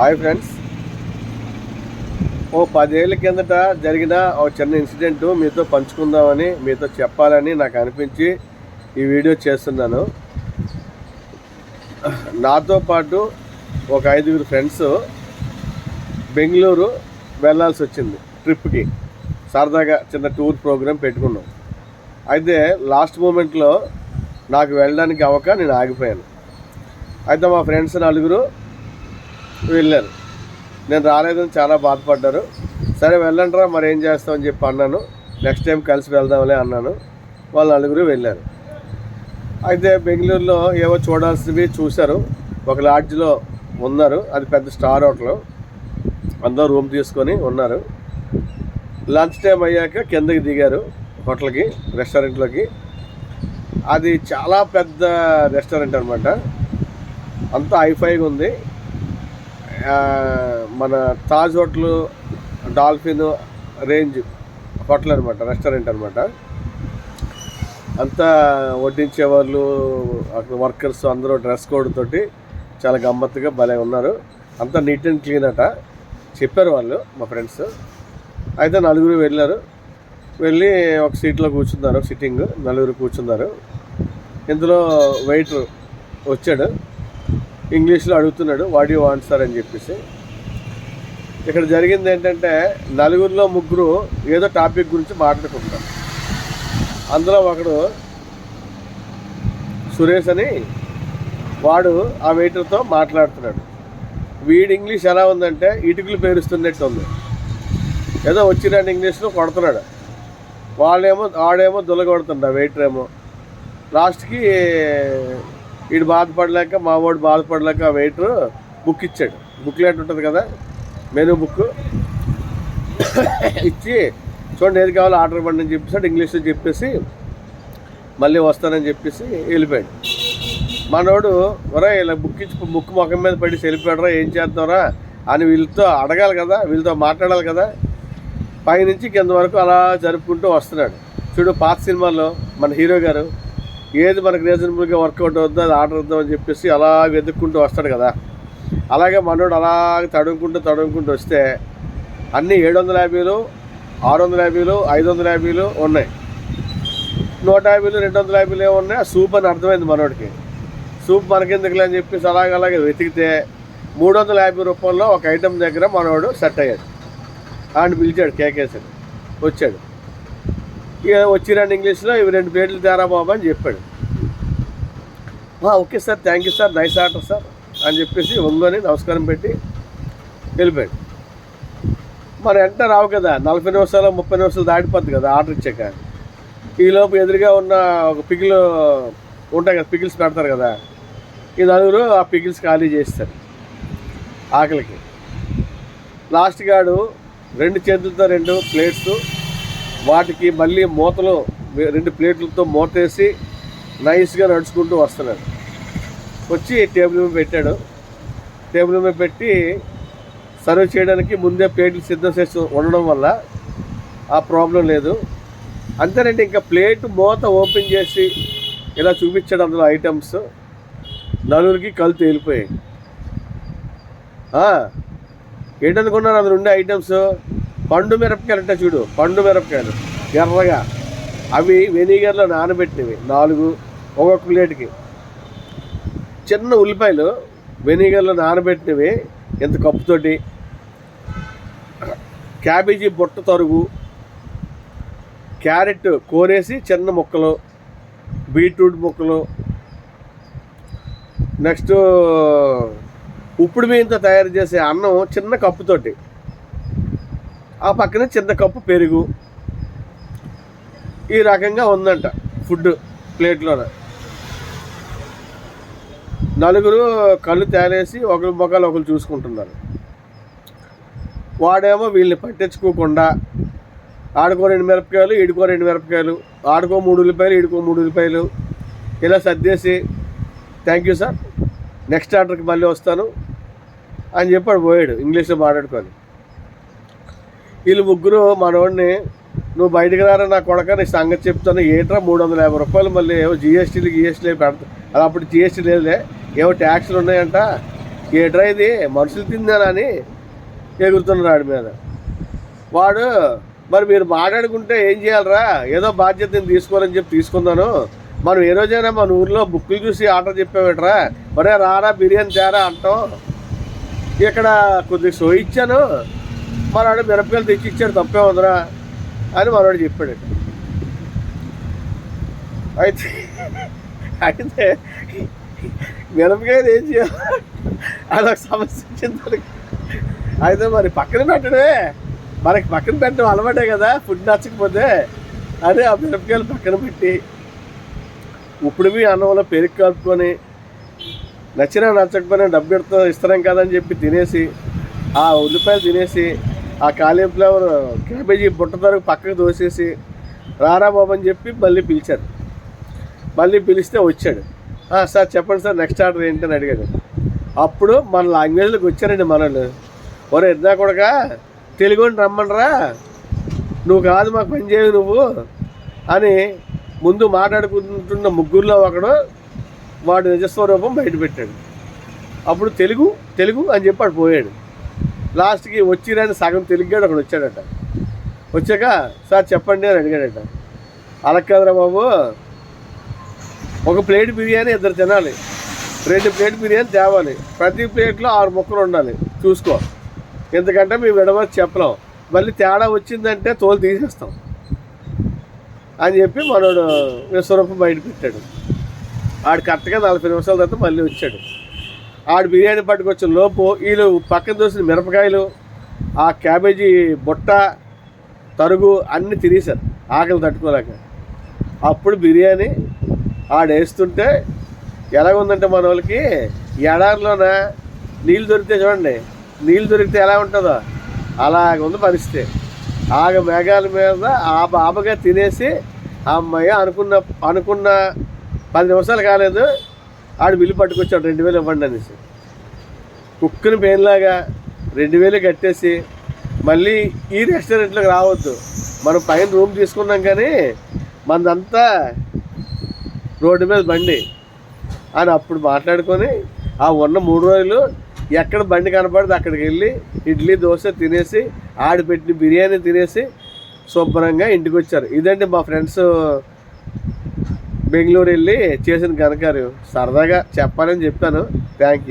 Hi friends. ఓ పదేళ్ళ కిందట జరిగిన ఒక చిన్న ఇన్సిడెంట్ మీతో పంచుకుందామని మీతో చెప్పాలని నాకు అనిపించి ఈ వీడియో చేస్తున్నాను. నాతో పాటు ఒక ఐదుగురు ఫ్రెండ్స్ బెంగళూరు వెళ్ళాల్సి వచ్చింది ట్రిప్కి. సరదాగా చిన్న టూర్ ప్రోగ్రామ్ పెట్టుకున్నాం. అయితే లాస్ట్ మూమెంట్లో నాకు వెళ్ళడానికి అవ్వక నేను ఆగిపోయాను. అయితే మా ఫ్రెండ్స్ నలుగురు వెళ్ళారు నేను రాలేదని చాలా బాధపడ్డారు. సరే వెళ్ళండిరా మరి ఏం చేస్తామని చెప్పి అన్నాను. నెక్స్ట్ టైం కలిసి వెళ్దాంలే అన్నాను. వాళ్ళు నలుగురు వెళ్ళారు. అయితే బెంగళూరులో ఏవో చూడాల్సినవి చూశారు. ఒక లాడ్జ్లో ఉన్నారు. అది పెద్ద స్టార్ హోటల్. అందరూ రూమ్ తీసుకొని ఉన్నారు. లంచ్ టైం అయ్యాక కిందకి దిగారు హోటల్కి రెస్టారెంట్లోకి. అది చాలా పెద్ద రెస్టారెంట్ అనమాట అంతా హైఫైగా ఉంది. మన Taj hotel dolphin range hotel అనమాట రెస్టారెంట్ అనమాట అంతా వడ్డించే వాళ్ళు అక్కడ వర్కర్స్ అందరూ డ్రెస్ కోడ్ తోటి చాలా గమ్మత్తుగా భలే ఉన్నారు. అంతా నీట్ అండ్ క్లీన్ అట. చెప్పారు వాళ్ళు మా ఫ్రెండ్స్. అయితే నలుగురు వెళ్ళారు. వెళ్ళి ఒక సీట్లో కూర్చున్నారు సిట్టింగ్ నలుగురు కూర్చున్నారు. ఇందులో వెయిటర్ వచ్చాడు. ఇంగ్లీష్లో అడుగుతున్నాడు వాట్ యూ వాంట్ సార్ అని చెప్పేసి. ఇక్కడ జరిగింది ఏంటంటే నలుగురిలో ముగ్గురు ఏదో టాపిక్ గురించి మాట్లాడుకుంటారు అందులో ఒకడు సురేష్ అని వాడు ఆ వెయిటర్తో మాట్లాడుతున్నాడు. వీడి ఇంగ్లీష్ ఎలా ఉందంటే ఇటుకలు పేరుస్తున్నట్టు ఉంది ఏదో వచ్చిరాని ఇంగ్లీష్లో కొడుతున్నాడు. వాళ్ళేమో ఆడేమో దులగొడుతుండ వెయిటర్ ఏమో. లాస్ట్కి వీడు బాధపడలేక మా వాడు బాధపడలేక ఆ వెయిటర్ బుక్ ఇచ్చాడు. బుక్లెట్ ఉంటుంది కదా మెనూ బుక్ ఇచ్చి చూడండి ఏది కావాలో ఆర్డర్ ఇవ్వండి అని చెప్పేసి ఇంగ్లీష్లో చెప్పేసి మళ్ళీ వస్తానని చెప్పేసి వెళ్ళిపోయాడు. మనోడు ఒరే ఇలా బుక్ ఇచ్చి బుక్ ముఖం మీద పడి వెళ్ళిపోయాడరా ఏం చేద్దాంరా అని వీళ్ళతో అడగాలి కదా వీళ్ళతో మాట్లాడాలి కదా. పైనుంచి కింద వరకు అలా జరుపుకుంటూ వస్తున్నాడు. చూడు పాత సినిమాలో మన హీరో గారు ఏది మనకు రీజనబుల్గా వర్కౌట్ అవుతుందో అది ఆర్డర్ అని చెప్పేసి అలా వెతుక్కుంటూ వస్తాడు కదా. అలాగే మనోడు అలా తడుముకుంటూ తడుముకుంటూ వస్తే అన్నీ ఏడు వందల యాభైలు ఆరు వందల యాభైలు ఐదు వందల యాభైలు ఉన్నాయి. నూట యాభైలు రెండు వందల యాభైలు ఏమున్నాయి ఆ సూప్ అని అర్థమైంది మనోడికి. సూప్ మనకెందుకులే అని చెప్పేసి అలాగ అలాగే వెతికితే మూడు వందల యాభై రూపాయల్లో ఒక ఐటెం దగ్గర మనోడు సెట్ అయ్యాడు. అండ్ పిలిచాడు కేకేసాడు వచ్చాడు. ఇక వచ్చిరాని ఇంగ్లీష్లో ఇవి రెండు ప్లేట్లు తేరా బాబు అని చెప్పాడు. Okay sir thank you sir nice order sir అని చెప్పేసి ఉందని నమస్కారం పెట్టి వెళ్ళిపోయాడు. మరి వెంటనే రావు కదా నలభై నిమిషాలు ముప్పై నిమిషాలు దాటిపోద్ది కదా ఆర్డర్ ఇచ్చాక. ఈలోపు ఎదురుగా ఉన్న ఒక పిగిలు ఉంటాయి కదా పిగిల్స్ పెడతారు కదా ఈ నలుగురు ఆ పిగిల్స్ ఖాళీ చేస్తారు ఆకలికి. లాస్ట్ గాడు రెండు చేతులతో రెండు ప్లేట్స్ వాటికి మళ్ళీ మూతలు రెండు ప్లేట్లతో మూతేసి నైస్గా నడుచుకుంటూ వస్తున్నాడు వచ్చి టేబుల్ మీద పెట్టాడు. టేబుల్ మీద పెట్టి సర్వ్ చేయడానికి ముందే ప్లేట్లు సిద్ధం చేసి ఉండడం వల్ల ఆ ప్రాబ్లం లేదు. అంతేనండి ఇంకా ప్లేట్ మూత ఓపెన్ చేసి ఇలా చూపించాడు అందులో ఐటమ్స్. నలుగురికి కళ్ళు తేలిపోయాయి. ఏంటనుకున్నారు అందులో ఉండే ఐటమ్స్? పండు మిరపకాయలు అంటే చూడు పండు మిరపకాయలు ఎర్రగా. అవి వెనిగర్లో నానబెట్టినవి నాలుగు ఒక్కొక్క ప్లేట్కి. చిన్న ఉల్లిపాయలు వెనిగర్లో నానబెట్టినవి ఎంత కప్పుతోటి. క్యాబేజీ బుట్ట తరుగు క్యారెట్ కోరేసి చిన్న ముక్కలు బీట్రూట్ ముక్కలు. నెక్స్ట్ ఉప్పుడు బియ్యంతో తయారు చేసే అన్నం చిన్న కప్పుతోటి. ఆ పక్కన చిన్న కప్పు పెరుగు. ఈ రకంగా ఉందంట ఫుడ్ ప్లేట్లోన. నలుగురు కళ్ళు తేలేసి ఒకరి మొక్కలు ఒకరు చూసుకుంటున్నారు. వాడేమో వీళ్ళని పట్టించుకోకుండా ఆడుకో రెండు మిరపకాయలు ఈడుకో రెండు మిరపకాయలు ఆడుకో మూడు ఉల్లిపాయలు ఈడుకో మూడు ఉల్లిపాయలు ఇలా సర్దేసి థ్యాంక్ యూ సార్ నెక్స్ట్ ఆర్డర్కి మళ్ళీ వస్తాను అని చెప్పాడు పోయాడు. ఇంగ్లీష్లో మాట్లాడుకొని. వీళ్ళు ముగ్గురు మనోడిని నువ్వు బయటకు రారా నా కొడక నీ సంగతి చెప్తాను. ఏట్రా మూడు వందల యాభై రూపాయలు మళ్ళీ ఏవో జిఎస్టీలు గిఎస్టీలు పెడతా అది అప్పుడు జిఎస్టీ లేదులే. ఏవో ట్యాక్స్లు ఉన్నాయంట. ఏట్రా ఇది? మనుషులు తిందానని ఎగురుతున్నాడు మీద. వాడు మరి మీరు మాట్లాడుకుంటే ఏం చేయాలరా? ఏదో బాధ్యతని తీసుకోవాలని చెప్పి తీసుకున్నాను మనం ఏ రోజైనా మన ఊర్లో బుక్కులు చూసి ఆర్డర్ చెప్పామేట్రా ఒరే రారా బిర్యానీ తేరా అంటాం. ఇక్కడ కొద్దిగా సో ఇచ్చాను. మనవాడు మిరపకాయలు తెచ్చిచ్చాడు తప్పే ఉందిరా అని మనవాడు చెప్పాడు. అయితే అయితే మిరపకాయలు ఏం చేయాలి? అదొక సమస్య వచ్చింది అయితే మరి పక్కన పెట్టడమే. మనకి పక్కన పెట్టడం అలవాటే కదా ఫుడ్ నచ్చకపోతే. అదే ఆ మిరపకాయలు పక్కన పెట్టి ఇప్పుడు మీ అన్నంలో పెరుగు కలుపుకొని నచ్చినా నచ్చకపోయినా డబ్బు పెడతా ఇస్తున్నాం కదా అని చెప్పి తినేసి ఆ ఉల్లిపాయలు తినేసి ఆ కాలీఫ్లవర్ క్యాబేజీ బుట్ట ధరకు పక్కకు దోసేసి రారా బాబు అని చెప్పి మళ్ళీ పిలిచారు. మళ్ళీ పిలిస్తే వచ్చాడు. సార్ చెప్పండి సార్ నెక్స్ట్ ఆర్డర్ ఏంటని అడిగాడు. అప్పుడు మన లాంగ్వేజ్లోకి వచ్చారండి మనల్ని ఒరే ఇద్దా కొడక తెలుగుని రమ్మనరా నువ్వు కాదు మాకు పని చేయవు నువ్వు అని ముందు మాట్లాడుకుంటున్న ముగ్గురులో ఒకడు వాడు నిజస్వరూపం బయటపెట్టాడు అప్పుడు తెలుగు తెలుగు అని చెప్పి పోయాడు. లాస్ట్కి వచ్చిరని సగం తెలుగుగాడు ఒకడు వచ్చాడట. వచ్చాక సార్ చెప్పండి అని అడిగాడట. అలా కాదురా బాబు ఒక ప్లేట్ బిర్యానీ ఇద్దరు తినాలి. రెండు ప్లేట్ బిర్యానీ తేవాలి. ప్రతి ప్లేట్లో ఆరు ముక్కలు ఉండాలి. చూసుకో. ఎందుకంటే మేము విడవచ్చు చెప్పలేం. మళ్ళీ తేడా వచ్చిందంటే తోలు తీసేస్తాం. అని చెప్పి మనోడు విశ్వరూపం బయట పెట్టాడు. ఆడు కరెక్ట్గా నలభై నిమిషాల తర్వాత మళ్ళీ వచ్చాడు. ఆడు బిర్యానీ పట్టుకొచ్చిన లోపు వీళ్ళు పక్కన చూసిన మిరపకాయలు ఆ క్యాబేజీ బుట్ట తరుగు అన్నీ తినేశారు. ఆకలి తట్టుకోలేక. అప్పుడు బిర్యానీ ఆడేస్తుంటే వేస్తుంటే ఎలా ఉందంటే మన వాళ్ళకి ఎడారిలోన నీళ్ళు దొరికితే చూడండి నీళ్ళు దొరికితే ఎలా ఉంటుందో? అలాగ ఉంది పరిస్థితి. ఆగ మేఘాల మీద ఆ బాబగా తినేసి ఆ అమ్మాయి అనుకున్న అనుకున్న పది నిమిషాలు కాలేదు ఆడు బిల్లు పట్టుకొచ్చాడు రెండు వేలు ఇవ్వండి అనేసి. కుక్కుని పెయిన్లాగా రెండు వేలు కట్టేసి మళ్ళీ ఈ రెస్టారెంట్లోకి రావద్దు. మనం పైన రూమ్ తీసుకున్నాం కానీ మనదంతా రోడ్డు మీద బండి అని అప్పుడు మాట్లాడుకొని ఆ ఉన్న మూడు రోజులు ఎక్కడ బండి కనపడదు అక్కడికి వెళ్ళి ఇడ్లీ దోశ తినేసి ఆడిపెట్టిన బిర్యానీ తినేసి శుభ్రంగా ఇంటికి వచ్చారు. ఇదండి మా ఫ్రెండ్స్ బెంగళూరు వెళ్ళి చేసిన ఘనకార్యం. సరదాగా చెప్పాలని చెప్పాను థ్యాంక్ యూ